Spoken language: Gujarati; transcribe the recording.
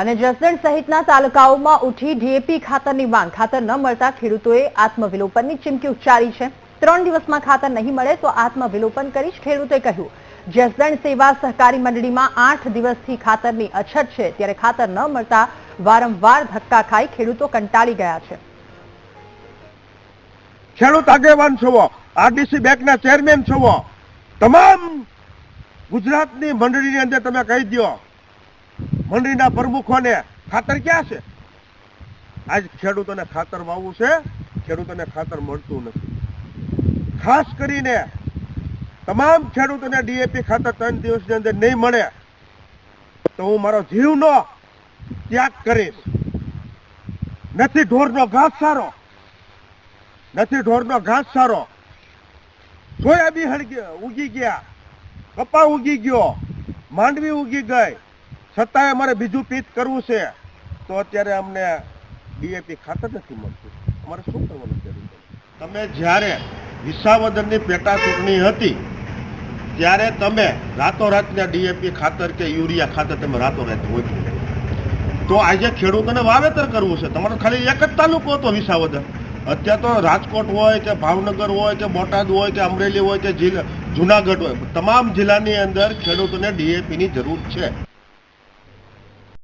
અને જસદણ સહિતના તાલુકાઓમાં ઉઠી ડીએપી ખાતરની માંગ, ખાતર ન મળતા ખેડૂતોએ આત્મવિલોપનની ચીમકી ઉચ્ચારી છે. ત્રણ દિવસમાં ખાતર નહીં મળે તો આત્મવિલોપન કરીશ, ખેડૂતોએ કહ્યું. જસદણ સેવા સહકારી મંડળીમાં આઠ દિવસથી ખાતરની અછત છે. ત્યારે ખાતર ન મળતા વારંવાર ધક્કા ખાઈ ખેડૂતો કંટાળી ગયા છે. ખેડૂત આગેવાન છો, આરડીસી બેંકના ચેરમેન છો. તમામ ગુજરાતની મંડળીની અંદર તમે કહી દો મંડળીના પ્રમુખોને ખાતર ક્યાં છે? આજ ખેડૂતોને ખાતર વાવવું છે. ખેડૂતોને ખાતર મળતું નથી. ખાસ કરીને તમામ ખેડૂતોને ડીએપી ખાતર ત્રણ દિવસની અંદર નહીં મળે, તો હું મારો જીવનો ત્યાગ કરીશ. નથી ઢોરનો ઘાસ સારો. નથી ઢોરનો ઘાસ સારો. સોયાબીન હળગી, ઉગી ગયા. કપા ઉગી ગયો. માંડવી ઉગી ગઈ. છતાંય અમારે બીજું પીત કરવું છે, તો અત્યારે અમને ડીએપી ખાતર નથી મળતું. અમારે શું કરવાનું છે? તમે જ્યારે વિસાવદરની પેટા ચૂંટણી હતી, ત્યારે તમે રાતોરાતને ડીએપી ખાતર કે યુરિયા ખાતર તમે રાતોરાત હોય તો આજે ખેડૂતોને વાવેતર કરવું છે. તમારો ખાલી એક જ તાલુકો હતો વિસાવદર. અત્યારે તો રાજકોટ હોય કે ભાવનગર હોય કે બોટાદ હોય કે અમરેલી હોય કે જુનાગઢ હોય, તમામ જિલ્લાની અંદર ખેડૂતોને ડીએપીની જરૂર છે.